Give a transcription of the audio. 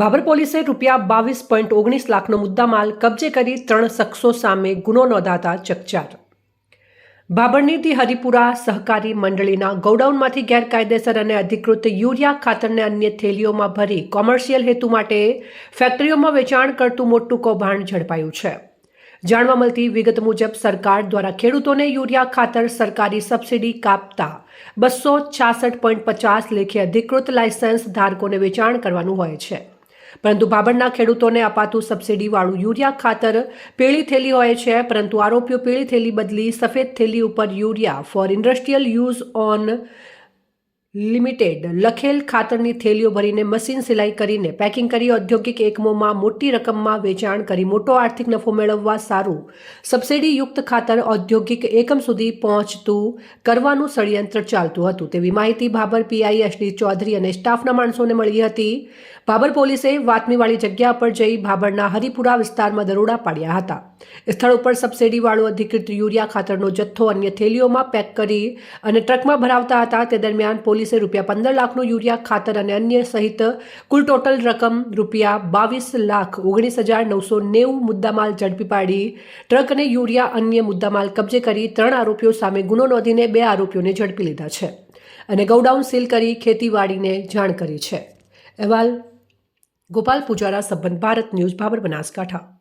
બાબર પોલીસે રૂપિયા બાવીસ પોઈન્ટ ઓગણીસ લાખનો મુદ્દામાલ કબજે કરી ત્રણ શખ્સો સામે ગુનો નોંધાતા ચકચાર. બાબરની હરિપુરા સહકારી મંડળીના ગોડાઉનમાંથી ગેરકાયદેસર અને અધિકૃત યુરિયા ખાતરને અન્ય થેલીઓમાં ભરી કોમર્શિયલ હેતુ માટે ફેક્ટરીઓમાં વેચાણ કરતું મોટું કૌભાંડ ઝડપાયું છે. જાણવા મળતી વિગત મુજબ સરકાર દ્વારા ખેડૂતોને યુરિયા ખાતર સરકારી સબસિડી કાપતા બસો છાસઠ પોઈન્ટ પચાસ લેખે અધિકૃત લાયસન્સ ધારકોને વેચાણ કરવાનું હોય છે. પરંતુ ભાભણના ખેડૂતોને અપાતું સબસિડીવાળું યુરિયા ખાતર પીળી થેલી હોય છે, પરંતુ આરોપીઓ પીળી થેલી બદલી સફેદ થેલી ઉપર urea for industrial use on limited લખેલ ખાતરની થેલીઓ ભરીને મશીન સિલાઈ કરીને પેકિંગ કરી ઔદ્યોગિક એકમોમાં મોટી રકમમાં વેચાણ કરી મોટો આર્થિક નફો મેળવવા સારું સબસિડીયુક્ત ખાતર ઔદ્યોગિક એકમ સુધી પહોંચતું કરવાનું ષડયંત્ર ચાલતું હતું. તેવી માહિતી ભાબર પીઆઈ એસડી ચૌધરી અને સ્ટાફના માણસોને મળી હતી. ભાબર પોલીસે વાતમીવાળી જગ્યા પર જઈ ભાબરના હરિપુરા વિસ્તારમાં દરોડા પાડ્યા હતા. સ્થળ ઉપર સબસિડીવાળો અધિકૃત યુરિયા ખાતરનો જથ્થો અન્ય થેલીઓમાં પેક કરી અને ટ્રકમાં ભરાવતા હતા. તે દરમિયાન પોલીસે રૂપિયા પંદર લાખનું યુરિયા ખાતર અને અન્ય સહિત કુલ ટોટલ રકમ રૂપિયા બાવીસ લાખ ઓગણીસ હજાર નવસો નેવું મુદ્દામાલ ઝડપી પાડી ટ્રક અને યુરિયા અન્ય મુદ્દામાલ કબજે કરી ત્રણ આરોપીઓ સામે ગુનો નોંધીને બે આરોપીઓને ઝડપી લીધા છે. અને ગોડાઉન સીલ કરી ખેતીવાડીને જાણ કરી છે. અહેવાલ ગોપાલ પૂજારા સંબંધ ભારત ન્યૂઝ ભાબર બનાસકાંઠા.